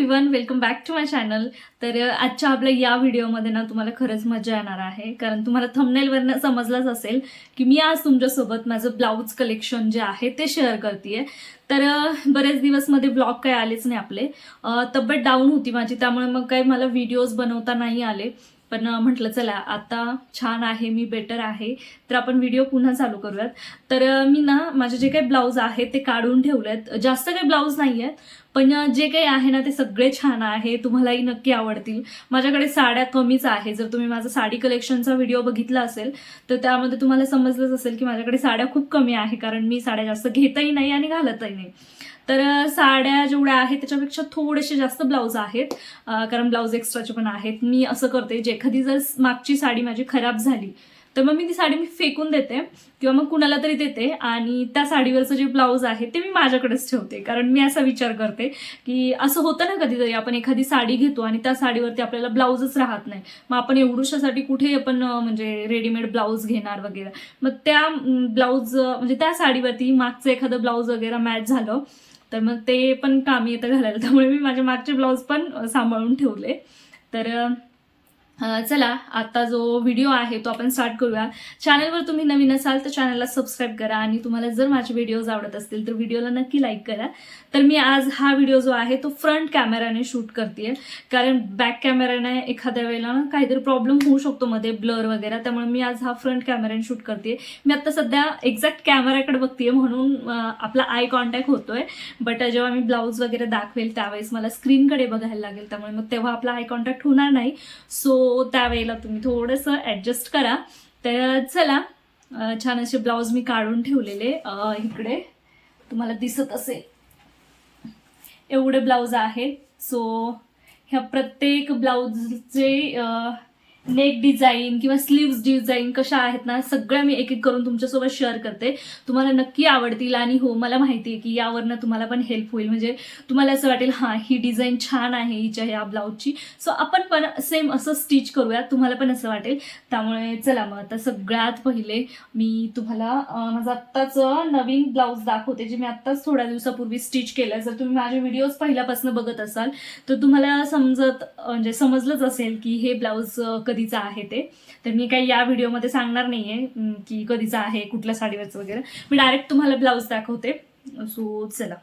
Everyone welcome back to my channel तर आजच्या आपल्या या व्हिडिओमध्ये ना तुम्हाला खरंच मजा येणार आहे. कारण तुम्हाला थंबनेलवरनं समजलंच असेल की मी आज तुमच्यासोबत माझं ब्लाऊज कलेक्शन जे आहे ते शेअर करते तर बरेच दिवसमध्ये ब्लॉग काही आलेच नाही आपले. तब्येत डाऊन होती माझी त्यामुळे मग काही मला व्हिडिओज बनवता नाही आले. पण म्हटलं चला आता छान आहे मी बेटर आहे तर आपण व्हिडिओ पुन्हा चालू करूयात. तर मी ना माझे जे काही ब्लाऊज आहेत ते काढून ठेवलेत. जास्त काही ब्लाऊज नाही आहेत पण जे काही आहे ना ते सगळे छान आहे तुम्हालाही नक्की आवडतील. माझ्याकडे साड्या कमीच आहे जर तुम्ही माझा साडी कलेक्शनचा व्हिडिओ बघितला असेल तर त्यामध्ये तुम्हाला समजलंच असेल की माझ्याकडे साड्या खूप कमी आहे कारण मी साड्या जास्त घेतही नाही आणि घालतही नाही. तर साड्या जेवढ्या आहेत त्याच्यापेक्षा थोडेसे जास्त ब्लाऊज आहेत. कारण ब्लाऊज एक्स्ट्राचे पण आहेत. मी असं करते जे एखादी जर मागची साडी माझी खराब झाली तर मग मी ती साडी मी फेकून देते किंवा मग कुणाला तरी देते आणि त्या साडीवरचं जे ब्लाऊज आहे ते मी माझ्याकडेच ठेवते. कारण मी असा विचार करते की असं होतं ना कधीतरी आपण एखादी साडी घेतो आणि त्या साडीवरती आपल्याला ब्लाऊजच राहत नाही. मग आपण एवढूशासाठी कुठे आपण म्हणजे रेडीमेड ब्लाऊज घेणार वगैरे. मग त्या ब्लाऊज म्हणजे त्या साडीवरती मागचं एखादं ब्लाऊज वगैरे मॅच झालं तर मग ते पण कामी येतं घालायला. त्यामुळे मी माझे मागचे ब्लाऊज पण सांभाळून ठेवले. तर चला आता जो व्हिडिओ आहे तो आपण स्टार्ट करूया. चॅनलवर तुम्ही नवीन असाल तर चॅनलला सबस्क्राईब करा आणि तुम्हाला जर माझे व्हिडिओज आवडत असतील तर व्हिडिओला नक्की लाईक करा. तर मी आज हा व्हिडिओ जो आहे तो फ्रंट कॅमेराने शूट करते कारण बॅक कॅमेराने एखाद्या वेळेला ना काहीतरी प्रॉब्लेम होऊ शकतो मध्ये ब्लर वगैरे. त्यामुळे मी आज हा फ्रंट कॅमेराने शूट करते मी आता सध्या एक्झॅक्ट कॅमेराकडे बघते म्हणून आपला आय कॉन्टॅक्ट होतोय. बट जेव्हा मी ब्लाऊज वगैरे दाखवेल त्यावेळेस मला स्क्रीनकडे बघायला लागेल. त्यामुळे मग तेव्हा आपला आय कॉन्टॅक्ट होणार नाही. सो त्यावेळेला तुम्ही थोडंसं ॲडजस्ट करा. तर चला छान असे ब्लाऊज मी काढून ठेवलेले इकडे. तुम्हाला दिसत असेल. एवढे ब्लाऊज आहेत. सो ह्या प्रत्येक ब्लाऊजचे नेक डिझाईन किंवा स्लीव्ज डिझाईन कशा आहेत ना सगळ्या मी एक एक करून तुमच्यासोबत शेअर करते. तुम्हाला नक्की आवडतील आणि हो मला माहिती आहे की यावरनं तुम्हाला पण हेल्प होईल. म्हणजे तुम्हाला असं वाटेल हां ही डिझाईन छान आहे हिच्या ह्या ब्लाऊजची सो आपण पण सेम असं स्टिच करूयात. तुम्हाला पण असं वाटेल. त्यामुळे चला मग आता सगळ्यात पहिले मी तुम्हाला माझं आत्ताच नवीन ब्लाऊज दाखवते जे मी आत्ताच थोड्या दिवसापूर्वी स्टिच केलं जर तुम्ही माझे व्हिडिओज पहिल्यापासून बघत असाल तर तुम्हाला समजत म्हणजे समजलंच असेल की हे ब्लाऊज कधी कधीचं आहे ते. तर मी काही या व्हिडिओमध्ये सांगणार नाही आहे की कधीचं आहे कुठल्या साडीवरचं वगैरे. मी डायरेक्ट तुम्हाला ब्लाऊज दाखवते. सो चला.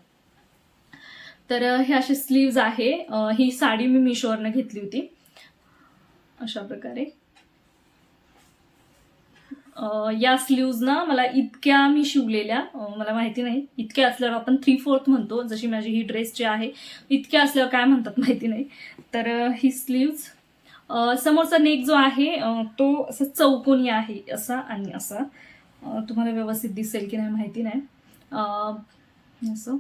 तर हे असे स्लीव्ज आहे. ही साडी मी मिशोवरनं घेतली होती. अशा प्रकारे. या स्लीव्ज ना मला इतक्या मी शिवलेल्या मला माहिती नाही इतक्या असल्यावर आपण थ्री फोर्थ म्हणतो. जशी माझी ही ड्रेस जी आहे इतक्या असल्यावर काय म्हणतात माहिती नाही. तर ही स्लीव्ज समोरचा नेक जो आहे तो असा चौकोनी आहे असा आणि असा. तुम्हाला व्यवस्थित दिसेल की नाही माहिती नाही. असं.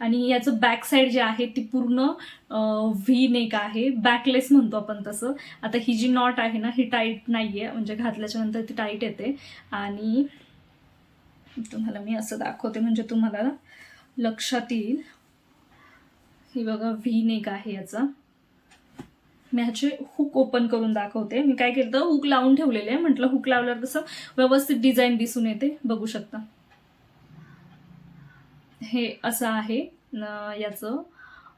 आणि याचं बॅक साईड जे आहे ती पूर्ण व्ही नेक आहे. बॅकलेस म्हणतो आपण तसं. आता ही जी नॉट आहे ना ही टाईट नाही आहे म्हणजे घातल्याच्या नंतर ती टाईट येते. आणि तुम्हाला मी असं दाखवते म्हणजे तुम्हाला लक्षात येईल. ही बघा व्ही नेक आहे याचा. मी ह्याचे हुक ओपन करून दाखवते. मी काय केलं तर हुक लावून ठेवलेले आहे. म्हटलं हुक लावल्यावर कसं व्यवस्थित डिझाईन दिसून येते. बघू शकता. हे असं आहे. याचं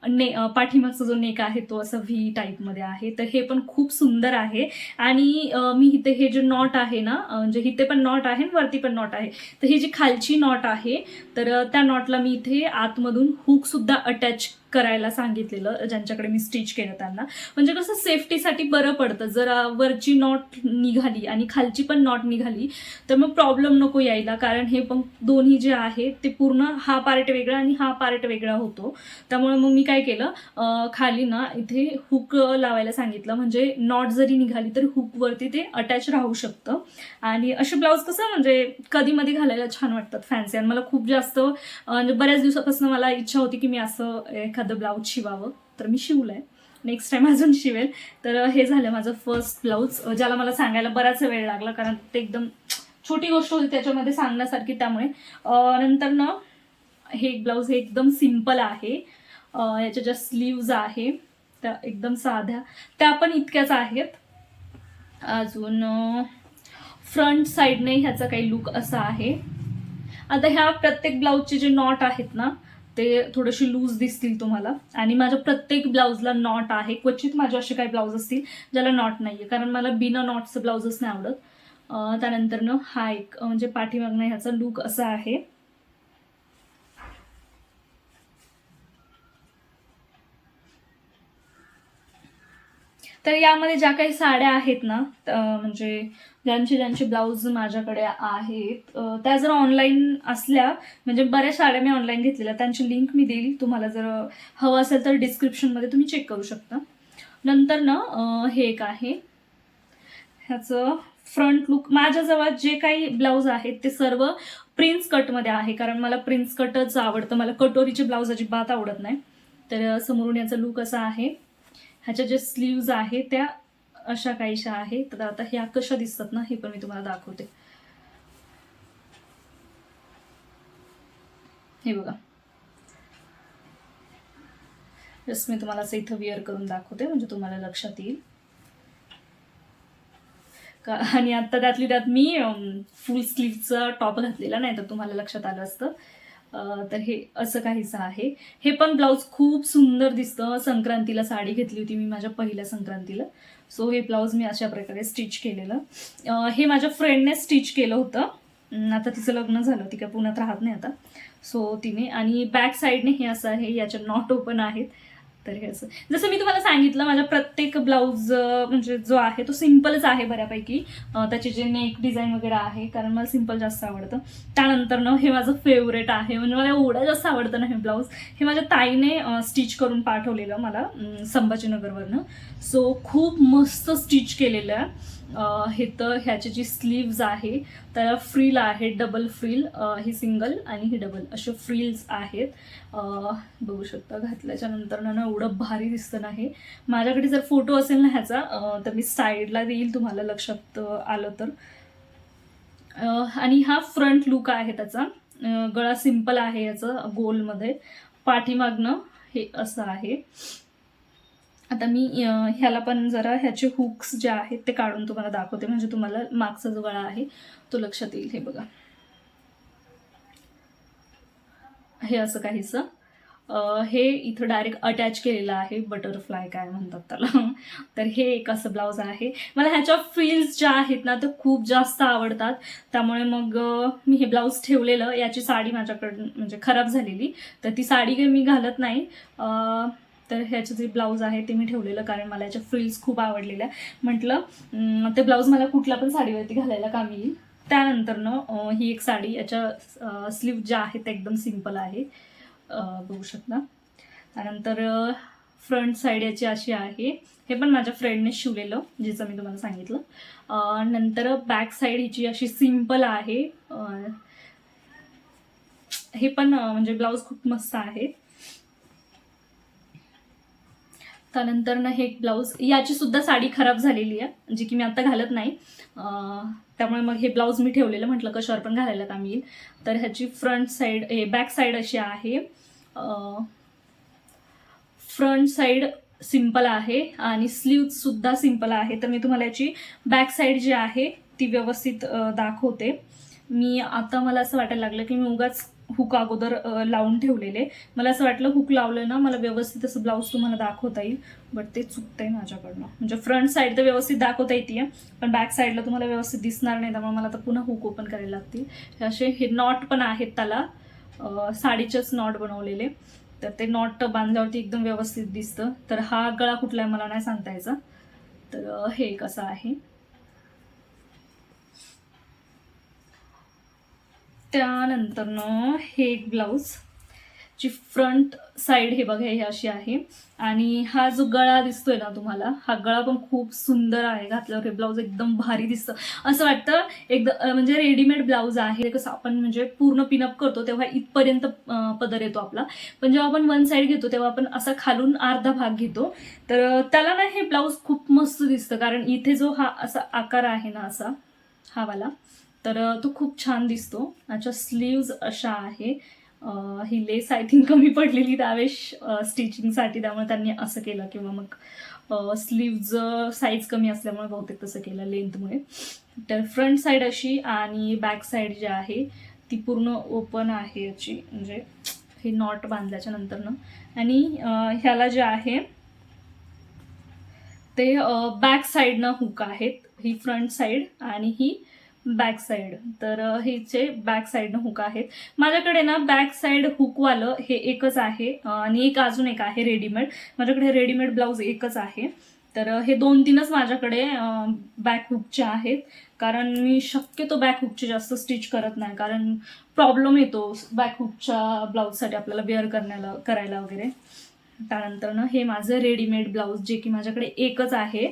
ने पाठीमागचा जो नेक आहे तो असा व्ही टाईपमध्ये आहे. तर हे पण खूप सुंदर आहे. आणि मी इथे हे जे नॉट आहे ना म्हणजे इथे पण नॉट आहे आणि वरती पण नॉट आहे. तर ही जी खालची नॉट आहे तर त्या नॉटला मी इथे आतमधून हुकसुद्धा अटॅच करायला सांगितलेलं ज्यांच्याकडे मी स्टिच केलं त्यांना. म्हणजे कसं सेफ्टीसाठी बरं पडतं. जर वरची नॉट निघाली आणि खालची पण नॉट निघाली तर मग प्रॉब्लेम नको यायला. कारण हे पण दोन्ही जे आहे ते पूर्ण हा पार्ट वेगळा आणि हा पार्ट वेगळा होतो. त्यामुळे मग मी काय केलं खाली ना इथे हुक लावायला सांगितलं. म्हणजे नॉट जरी निघाली तरी हुकवरती ते अटॅच राहू शकतं. आणि असे ब्लाऊज कसं म्हणजे कधी मध्ये घालायला छान वाटतात फॅन्सी आणि मला खूप जास्त म्हणजे बऱ्याच दिवसापासून मला इच्छा होती की मी असं एखादं ब्लाऊज शिवावं तर मी शिवलंय. नेक्स्ट टाइम अजून शिवेल. तर हे झालं माझं फर्स्ट ब्लाऊज ज्याला मला सांगायला बराच वेळ लागला कारण ते एकदम छोटी गोष्ट होती त्याच्यामध्ये सांगण्यासारखी त्यामुळे. नंतर ना हे एक ब्लाऊज हे एकदम सिंपल आहे. याच्या ज्या स्लीव्ज आहे त्या एकदम साध्या. त्या पण इतक्याच आहेत. अजून फ्रंट साईडने ह्याचा काही लुक असा आहे. आता ह्या प्रत्येक ब्लाऊजचे जे नॉट आहेत ना ते थोडेसे लूज दिसतील तुम्हाला. आणि माझ्या प्रत्येक ब्लाऊजला नॉट आहे. क्वचित माझे असे काही ब्लाऊज असतील ज्याला नॉट नाही आहे कारण मला बिना नॉटचं ब्लाऊजच नाही आवडत. त्यानंतरनं हा एक म्हणजे पाठीमागणं ह्याचा लुक असा आहे. तर यामध्ये ज्या काही साड्या आहेत ना म्हणजे ज्यांचे ज्यांचे ब्लाऊज माझ्याकडे आहेत त्या जर ऑनलाईन असल्या म्हणजे बऱ्याच साड्या मी ऑनलाईन घेतलेल्या त्यांची लिंक मी देईल. तुम्हाला जर हवं असेल तर डिस्क्रिप्शनमध्ये तुम्ही चेक करू शकता. नंतर ना हे एक आहे. ह्याचं फ्रंट लुक माझ्याजवळ जे काही ब्लाऊज आहेत ते सर्व प्रिन्स कटमध्ये आहे. कारण मला प्रिन्स कटच आवडतं. मला कटोरीचे ब्लाऊज अजिबात आवडत नाही. तर समोरून याचा लुक असा आहे. ह्याच्या ज्या स्लीव्ज आहे त्या अशा काहीशा आहेत. तर आता ह्या कशा दिसतात ना हे पण मी तुम्हाला दाखवते. हे बघा. जस्ट मी तुम्हाला असं इथं विअर करून दाखवते म्हणजे तुम्हाला लक्षात येईल. का आणि आता त्यातली त्यात मी फुल स्लीवचा टॉप घातलेला नाही तर तुम्हाला लक्षात आलं असतं. तर हे असं काहीसं आहे. हे पण ब्लाऊज खूप सुंदर दिसतं. संक्रांतीला साडी घेतली होती मी माझ्या पहिल्या संक्रांतीला. सो हे ब्लाऊज मी अशा प्रकारे स्टिच केलेलं. हे माझ्या फ्रेंडने स्टिच केलं होतं. आता तिचं लग्न झालं. ती काय पुण्यात राहत नाही आता. सो तिने आणि बॅक साईडने हे असं आहे. याच्या नॉट ओपन आहेत. तर हे असं. जसं मी तुम्हाला सांगितलं माझा प्रत्येक ब्लाऊज म्हणजे जो आहे तो सिम्पलच आहे बऱ्यापैकी. त्याचे जे नेक डिझाईन वगैरे आहे कारण मला सिंपल जास्त आवडतं. त्यानंतर ना हे माझं फेवरेट आहे. म्हणजे मला एवढं जास्त आवडतं ना हे ब्लाऊज. हे माझ्या ताईने स्टिच करून पाठवलेलं मला संभाजीनगरवरनं. सो खूप मस्त स्टिच केलेलं आहे. हे तर ह्याची जी स्लीव्ज आहे त्याला फ्रील आहे डबल फ्रील ही सिंगल आणि ही डबल. असे फ्रील्स आहेत. बघू शकता घातल्याच्या नंतर ना ना एवढं भारी दिसतं नाही. माझ्याकडे जर फोटो असेल ना ह्याचा तर मी साईडला देईल तुम्हाला लक्षात आलं तर. आणि हा फ्रंट लुक आहे त्याचा. गळा सिंपल आहे याचं गोलमध्ये. पाठीमागणं हे असं आहे. आता मी ह्याला पण जरा ह्याचे हुक्स जे आहेत ते काढून तुम्हाला दाखवते. म्हणजे तुम्हाला मागचा जो गळा आहे तो लक्षात येईल. हे बघा. हे असं काहीचं हे इथं डायरेक्ट अटॅच केलेलं आहे. बटरफ्लाय काय म्हणतात त्याला. तर हे एक असं ब्लाऊज आहे. मला ह्याच्या फील्स ज्या आहेत ना ते खूप जास्त आवडतात. त्यामुळे मग मी हे ब्लाऊज ठेवलेलं. याची साडी माझ्याकडून म्हणजे खराब झालेली. तर ती साडी काही मी घालत नाही. तर ह्याचं जे ब्लाऊज आहे ते मी ठेवलेलं कारण मला याच्या फ्रिल्स खूप आवडलेल्या. म्हटलं ते ब्लाऊज मला कुठल्या पण साडीवरती घालायला कामी येईल. त्यानंतरनं ही एक साडी याच्या स्लीव ज्या आहेत त्या एकदम सिंपल आहे. बघू शकता. त्यानंतर फ्रंट साईड याची अशी आहे. हे पण माझ्या फ्रेंडने शिवलेलं जिचं मी तुम्हाला सांगितलं. नंतर बॅक साईड हिची अशी सिंपल आहे. हे पण म्हणजे ब्लाऊज खूप मस्त आहे. त्यानंतर ना हे एक ब्लाऊज याची सुद्धा साडी खराब झालेली आहे जी की मी आता घालत नाही. त्यामुळे मग हे ब्लाऊज मी ठेवलेलं म्हटलं कशावर पण घालायला काम येईल. तर ह्याची फ्रंट साईड हे बॅक साईड अशी आहे. फ्रंट साईड सिंपल आहे आणि स्लीवसुद्धा सिंपल सिंपल आहे. तर मी तुम्हाला याची बॅक साईड जी आहे ती व्यवस्थित दाखवते. मी आता मला असं वाटायला लागलं की मी उगाच हुक अगोदर लावून ठेवलेले. मला असं वाटलं हुक लावलं ना मला व्यवस्थित असं ब्लाऊज तुम्हाला दाखवता येईल. बट ते चुकतंय माझ्याकडनं. म्हणजे फ्रंट साईड तर व्यवस्थित दाखवता येते पण बॅक साईडला तुम्हाला व्यवस्थित दिसणार नाही त्यामुळे मला आता पुन्हा हुक ओपन करायला लागतील. असे हे नॉट पण आहेत त्याला. साडीचेच नॉट बनवलेले. तर ते नॉट बांधल्यावरती एकदम व्यवस्थित दिसतं. तर हा गळा कुठला आहे मला नाही सांगता यायचा. तर हे एक असं आहे. त्यानंतरनं हे एक ब्लाऊज ची फ्रंट साईड हे बघा हे अशी आहे. आणि हा जो गळा दिसतोय ना तुम्हाला हा गळा पण खूप सुंदर आहे. घातल्यावर हे ब्लाऊज एकदम भारी दिसतं. असं वाटतं एकदम म्हणजे रेडीमेड ब्लाऊज आहे. कसं आपण म्हणजे पूर्ण पिनअप करतो तेव्हा इथपर्यंत पदर येतो आपला. पण जेव्हा आपण वन साईड घेतो तेव्हा आपण असा खालून अर्धा भाग घेतो. तर त्याला ना हे ब्लाऊज खूप मस्त दिसतं. कारण इथे जो हा असा आकार आहे ना असा हा वाला तर तो खूप छान दिसतो. याच्या स्लीव्ज अशा आहे. ही लेस आय थिंक कमी पडलेली त्यावेळेस स्टिचिंगसाठी त्यामुळे त्यांनी असं केलं किंवा मग स्लीव्ज साईज कमी असल्यामुळे बहुतेक तसं केलं लेंथमुळे तर फ्रंट साईड अशी आणि बॅक साईड जी आहे ती पूर्ण ओपन आहे याची. म्हणजे हे नॉट बांधल्याच्या नंतरनं. आणि ह्याला जे आहे ते बॅक साईडनं हुक आहेत. ही फ्रंट साईड आणि ही बॅक साईड तर हेचे बॅक साईडनं हुक आहेत माझ्याकडे ना बॅक साईड हुकवालं हे एकच आहे आणि एक अजून एक आहे रेडीमेड माझ्याकडे रेडीमेड ब्लाऊज एकच आहे. तर हे दोन तीनच माझ्याकडे बॅक हुकचे आहेत. कारण मी शक्यतो बॅक हुकचे जास्त स्टिच करत नाही. कारण प्रॉब्लेम येतो बॅक हुकच्या ब्लाऊजसाठी आपल्याला वेअर करण्याला करायला वगैरे. त्यानंतर ना हे माझं रेडीमेड ब्लाऊज जे की माझ्याकडे एकच आहे.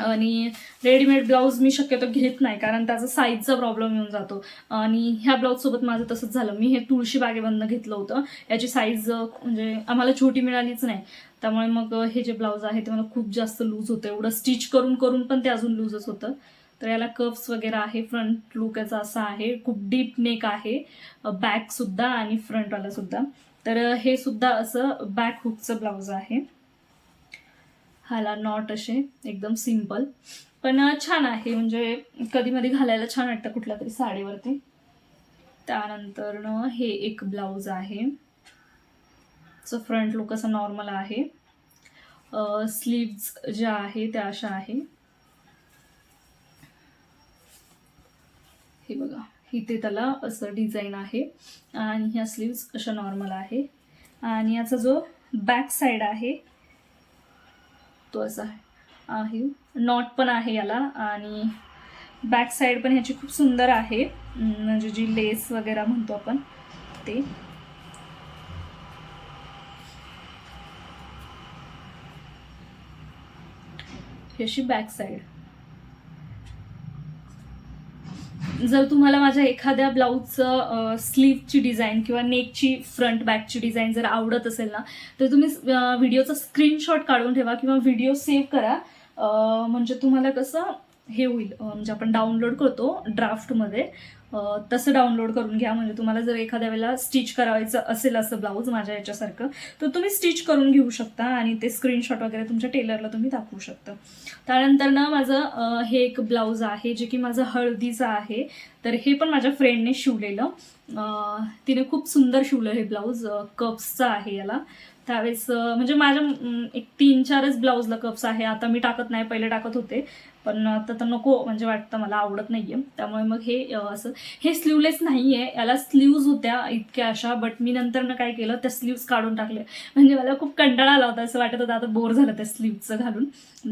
आणि रेडीमेड ब्लाऊज मी शक्यतो घेत नाही कारण त्याचा साईजचा प्रॉब्लेम येऊन जातो. आणि ह्या ब्लाऊजसोबत माझं तसंच झालं. मी हे तुळशी बागेबंद घेतलं होतं. याची साईज म्हणजे आम्हाला छोटी मिळालीच नाही. त्यामुळे मग हे जे ब्लाऊज आहे ते मला खूप जास्त लूज होतं. एवढं स्टिच करून करून पण ते अजून लूजच होतं. तर याला कप्स वगैरे आहे. फ्रंट लुक याचा असा आहे. खूप डीप नेक आहे. बॅकसुद्धा आणि फ्रंटवाला सुद्धा. तर हे सुद्धा असं बॅक हुकचं ब्लाऊज आहे. हाला नॉट असे एकदम सिंपल पण छान आहे. म्हणजे कधी मधी घालायला छान वाटतं कुठल्या तरी साडीवरती. त्यानंतर हे एक ब्लाऊज आहे. च फ्रंट लुक असं नॉर्मल आहे. स्लीव्ज ज्या आहे त्या अशा आहे. हे बघा. इथे त्याला असं डिझाईन आहे. आणि ह्या स्लीव्ज अशा नॉर्मल आहे. आणि याचा जो बॅक साईड आहे तो असा आहे. नॉट पण आहे याला आणि बॅक साईड पण ह्याची खूप सुंदर आहे. म्हणजे जी लेस वगैरे म्हणतो आपण ते. अशी बॅक साईड जर तुम्हाला माझ्या एखाद्या ब्लाऊजचं स्लीवची डिझाईन किंवा नेकची फ्रंट बॅकची डिझाईन जर आवडत असेल ना तर तुम्ही व्हिडिओचा स्क्रीनशॉट काढून ठेवा किंवा व्हिडिओ सेव्ह करा. म्हणजे तुम्हाला कसं हे होईल. म्हणजे आपण डाउनलोड करतो ड्राफ्टमध्ये तसं डाउनलोड करून घ्या. म्हणजे तुम्हाला जर एखाद्या वेळेला स्टिच करायचं असेल असं ब्लाऊज माझ्या याच्यासारखं तर तुम्ही स्टिच करून घेऊ शकता आणि ते स्क्रीनशॉट वगैरे तुमच्या टेलरला तुम्ही दाखवू शकता. त्यानंतर ना माझं हे एक ब्लाऊज आहे जे की माझं हळदीचं आहे. तर हे पण माझ्या फ्रेंडने शिवलेलं. तिने खूप सुंदर शिवलं हे ब्लाऊज कप्सचं आहे याला. त्यावेळेस म्हणजे माझ्या एक तीन चारच ब्लाऊजला कप्स आहे. आता मी टाकत नाही पहिले टाकत होते. पण आता तर नको म्हणजे वाटतं मला आवडत नाहीये. त्यामुळे मग हे असं हे स्लीवलेस नाहीये. याला स्लीव्ज होत्या इतक्या अशा बट मी नंतर ना काय केलं त्या स्लीव्ज काढून टाकले म्हणजे मला खूप कंटाळा आला होता असं वाटत होतं आता बोर झालं त्या स्लीव्जचं घालून.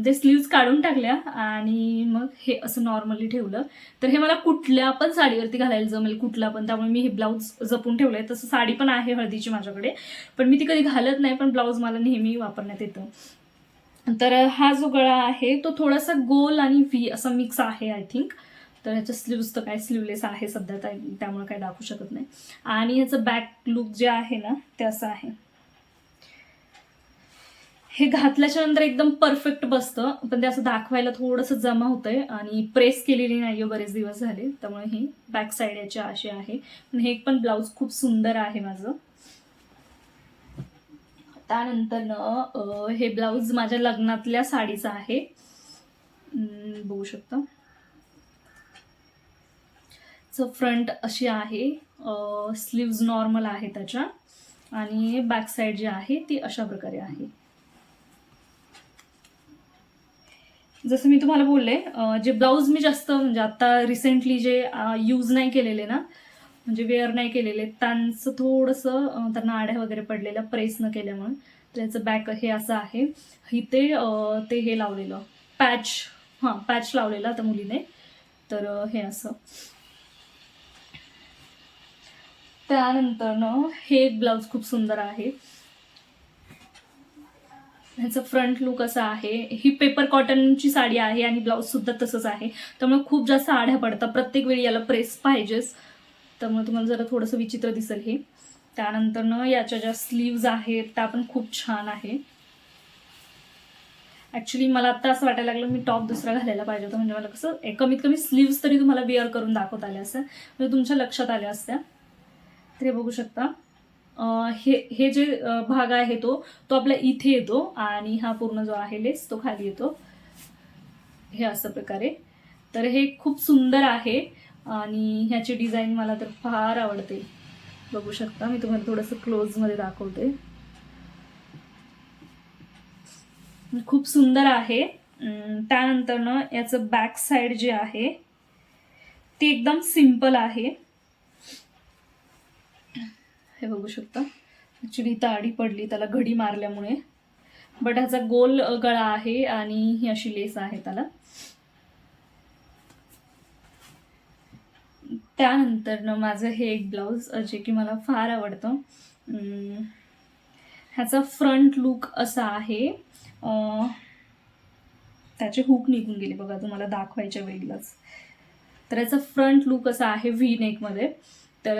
ते स्लीव्ज काढून टाकल्या आणि मग हे असं नॉर्मली ठेवलं. तर हे मला कुठल्या पण साडीवरती घालायला जमेल कुठला पण. त्यामुळे मी हे ब्लाऊज जपून ठेवलंय. तसं साडी पण आहे हळदीची माझ्याकडे पण मी ती कधी घालत नाही पण ब्लाऊज मला नेहमी वापरण्यात येतं. तर हा जो गळा आहे तो थोडासा गोल आणि व्ही असा मिक्स आहे आय थिंक तर ह्याच्या स्लीव्स तर काय स्लीवलेस आहे सध्या त्यामुळे काय दाखवू शकत नाही. आणि ह्याचं बॅक लुक जे आहे ना ते असं आहे. हे घातल्याच्या नंतर एकदम परफेक्ट बसतं पण ते असं दाखवायला थोडंसं जमा होतंय आणि प्रेस केलेली नाही बरेच दिवस झाले. त्यामुळे ही बॅक साईड याची अशी आहे. पण हे पण ब्लाऊज खूप सुंदर आहे माझं. त्यानंतर हे ब्लाऊज माझ्या लग्नातल्या साडीचं आहे. बघू शकता. फ्रंट अशी आहे. स्लीव्ज नॉर्मल आहे त्याच्या. आणि बॅक साईड जी आहे ती अशा प्रकारे आहे. जसं मी तुम्हाला बोलले जे ब्लाऊज मी जास्त म्हणजे आता रिसेंटली जे यूज नाही केलेले ना म्हणजे वेअर नाही केलेले. त्यांचं थोडंसं त्यांना आड्या वगैरे पडलेल्या प्रेस न केल्यामुळे त्याचं बॅक हे असं आहे. इथे ते हे लावलेलं. पॅच हां पॅच लावलेला त्या मुलीने. तर हे असं. त्यानंतर हे एक ब्लाऊज खूप सुंदर आहे. ह्याचं फ्रंट लुक असं आहे. ही पेपर कॉटनची साडी आहे आणि ब्लाऊज सुद्धा तसंच आहे. त्यामुळे खूप जास्त आढ्या पडतात. प्रत्येक वेळी याला प्रेस पाहिजेच. त्यामुळे तुम्हाला जरा थोडंसं विचित्र दिसेल हे. त्यानंतर न याच्या ज्या स्लीव्ज आहेत त्या पण खूप छान आहे. ॲक्च्युली मला आत्ता असं वाटायला लागलं मी टॉप दुसरा घालायला पाहिजे होता. म्हणजे मला कसं कमीत कमी स्लीव्ज तरी तुम्हाला वेअर करून दाखवत आल्या असत्या. म्हणजे तुमच्या लक्षात आल्या असत्या. तर हे बघू शकता. हे हे जे भाग आहे तो तो आपल्या इथे येतो आणि हा पूर्ण जो आहे लेस तो खाली येतो. हे असं प्रकारे. तर हे खूप सुंदर आहे. आणि ह्याची डिझाईन मला तर फार आवडते. बघू शकता मी तुम्हाला थोडंसं क्लोजमध्ये दाखवते. खूप सुंदर आहे. त्यानंतर ना याचं बॅक साईड जे आहे ते एकदम सिंपल आहे. हे बघू शकता. ॲक्च्युली इथं आडी पडली त्याला घडी मारल्यामुळे. बट ह्याचा गोल गळा आहे आणि ही अशी लेस आहे त्याला. त्यानंतरनं माझं हे एक ब्लाऊज जे की मला फार आवडतं ह्याचा फ्रंट लुक असा आहे. त्याचे हुक निघून गेले बघा तुम्हाला दाखवायच्या वेळेलाच. तर याचा फ्रंट लुक असा आहे व्ही नेकमध्ये तर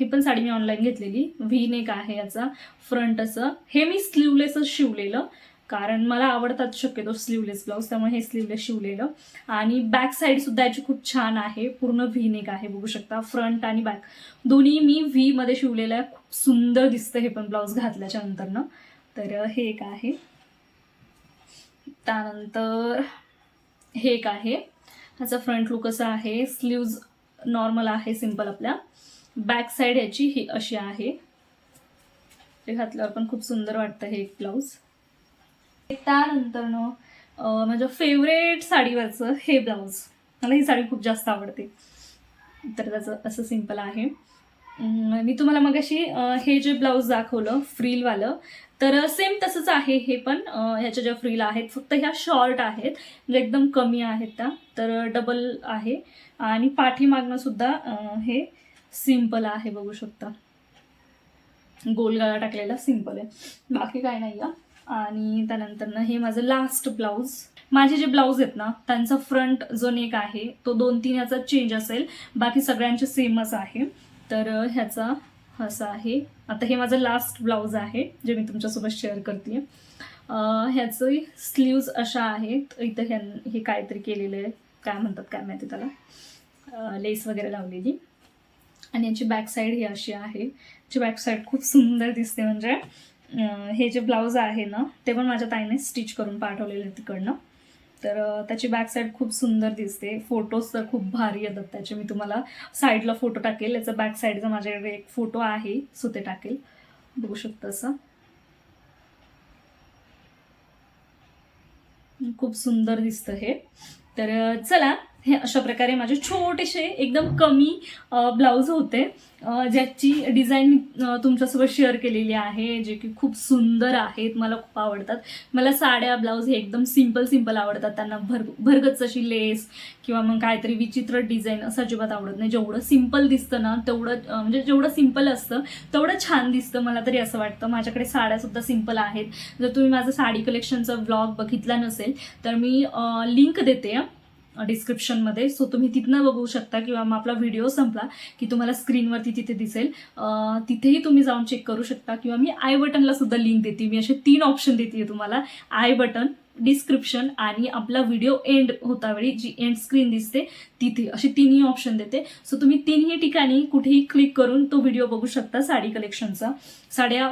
ही पण साडी मी ऑनलाईन घेतलेली. व्ही नेक आहे याचा फ्रंट असं. हे मी स्लीवलेसच शिवलेलं. कारण मला आवडतात शक्यतो स्लीवलेस ब्लाऊज त्यामुळे हे स्लीवलेस शिवलेलं. आणि बॅक साईड सुद्धा याची खूप छान आहे. पूर्ण व्ही नेक आहे बघू शकता. फ्रंट आणि बॅक दोन्ही मी व्ही मध्ये शिवलेलं आहे. खूप सुंदर दिसतं हे पण ब्लाऊज घातल्याच्या नंतरनं. तर हे एक आहे. त्यानंतर हे एक आहे. ह्याचा फ्रंट लुक असा आहे. स्लीव्ज नॉर्मल आहे सिंपल आपल्या. बॅक साईड याची ही अशी आहे. ते घातल्यावर पण खूप सुंदर वाटतं हे एक ब्लाऊज त्यानंतरनं अं, माझ्या फेवरेट साडीवरचं हे ब्लाऊज मला ही साडी खूप जास्त आवडते. तर त्याचं असं सिंपल आहे. मी तुम्हाला मग अशी हे जे ब्लाऊज दाखवलं फ्रीलवालं तर सेम तसंच आहे हे पण. ह्याच्या ज्या फ्रील आहेत फक्त ह्या शॉर्ट आहेत. म्हणजे एकदम कमी आहेत त्या तर डबल आहे. आणि पाठीमागनं सुद्धा हे सिंपल आहे बघू शकता. गोलगाळा टाकलेला सिंपल आहे. बाकी काय नाही आहे आणि त्यानंतरनं हे माझं लास्ट ब्लाऊज माझे जे ब्लाऊज आहेत ना त्यांचा फ्रंट जो नेक आहे तो दोन तीन याचा चेंज असेल. बाकी सगळ्यांचे सेमच आहे. तर ह्याचा असा आहे. आता हे माझं लास्ट ब्लाऊज आहे जे मी तुमच्यासोबत शेअर करते ह्याचं स्लीव्ज अशा आहेत. इथं ह्या हे काहीतरी केलेलं आहे. काय म्हणतात काय माहिती त्याला? लेस वगैरे लावलेली. आणि याची बॅक साईड ही अशी आहे. याची बॅक साईड खूप सुंदर दिसते म्हणजे. हे जे ब्लाऊज आहे ना ते पण माझ्या ताईने स्टिच करून पाठवलेले तिकडनं. तर त्याची बॅक साईड खूप सुंदर दिसते. फोटोज तर खूप भारी येतात त्याचे. मी तुम्हाला साईडला फोटो टाकेल. याचा बॅक साईडचा माझ्याकडे एक फोटो आहे. सो ते टाकेल. बघू शकता असं. खूप सुंदर दिसतं हे. तर चला. हे अशा प्रकारे माझे छोटेसे एकदम कमी ब्लाऊज होते. ज्याची डिझाईन मी तुमच्यासोबत शेअर केलेली आहे जे की खूप सुंदर आहेत मला खूप आवडतात. मला साड्या ब्लाऊज हे एकदम सिंपल सिंपल आवडतात. त्यांना भर भरगच अशी लेस किंवा मग काहीतरी विचित्र डिझाईन असं अजिबात आवडत नाही. जेवढं सिंपल दिसतं ना तेवढं म्हणजे जेवढं सिंपल असतं तेवढं छान दिसतं मला तरी असं वाटतं. माझ्याकडे साड्यासुद्धा सिंपल आहेत. जर तुम्ही माझं साडी कलेक्शनचा ब्लॉग बघितला नसेल तर मी लिंक देते. डिस्क्रिप्शनमध्ये सो तुम्ही तिथनं बघू शकता किंवा मग आपला व्हिडिओ संपला की तुम्हाला स्क्रीनवरती तिथे दिसेल. तिथेही तुम्ही जाऊन चेक करू शकता किंवा मी आय बटनला सुद्धा लिंक देते. मी असे तीन ऑप्शन देते तुम्हाला. आय बटन डिस्क्रिप्शन आणि आपला व्हिडिओ एंड होता वेळी जी एंड स्क्रीन दिसते तिथे अशी तिन्ही ऑप्शन देते. सो तुम्ही तिन्ही ठिकाणी कुठेही क्लिक करून तो व्हिडिओ बघू शकता साडी कलेक्शनचा साड्या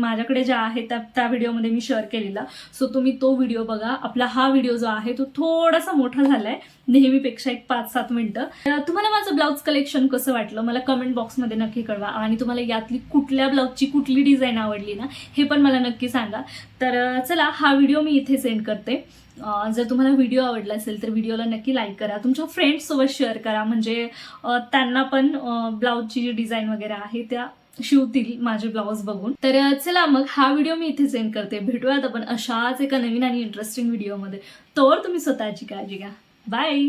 माझ्याकडे ज्या आहेत त्या त्या व्हिडिओमध्ये मी शेअर केलेला. सो तुम्ही तो व्हिडिओ बघा. आपला हा व्हिडिओ जो आहे तो थोडासा मोठा झालाय. नेहमीपेक्षा एक पाच सात मिनटं तुम्हाला माझं ब्लाऊज कलेक्शन कसं वाटलं? मला कमेंट बॉक्समध्ये नक्की कळवा. आणि तुम्हाला यातली कुठल्या ब्लाऊजची कुठली डिझाईन आवडली ना हे पण मला नक्की सांगा. तर चला हा व्हिडिओ मी इथे सेंड करते. जर तुम्हाला व्हिडिओ आवडला असेल तर व्हिडिओला नक्की लाईक करा. तुमच्या फ्रेंड्ससोबत शेअर करा. म्हणजे त्यांना पण ब्लाऊजची जी डिझाईन वगैरे आहे त्या शिवतील माझे ब्लाऊज बघून. तर चला मग हा व्हिडिओ मी इथे सेंड करते. भेटूयात आपण अशाच एका नवीन आणि इंटरेस्टिंग व्हिडिओमध्ये तर तुम्ही स्वतःची काळजी घ्या. बाय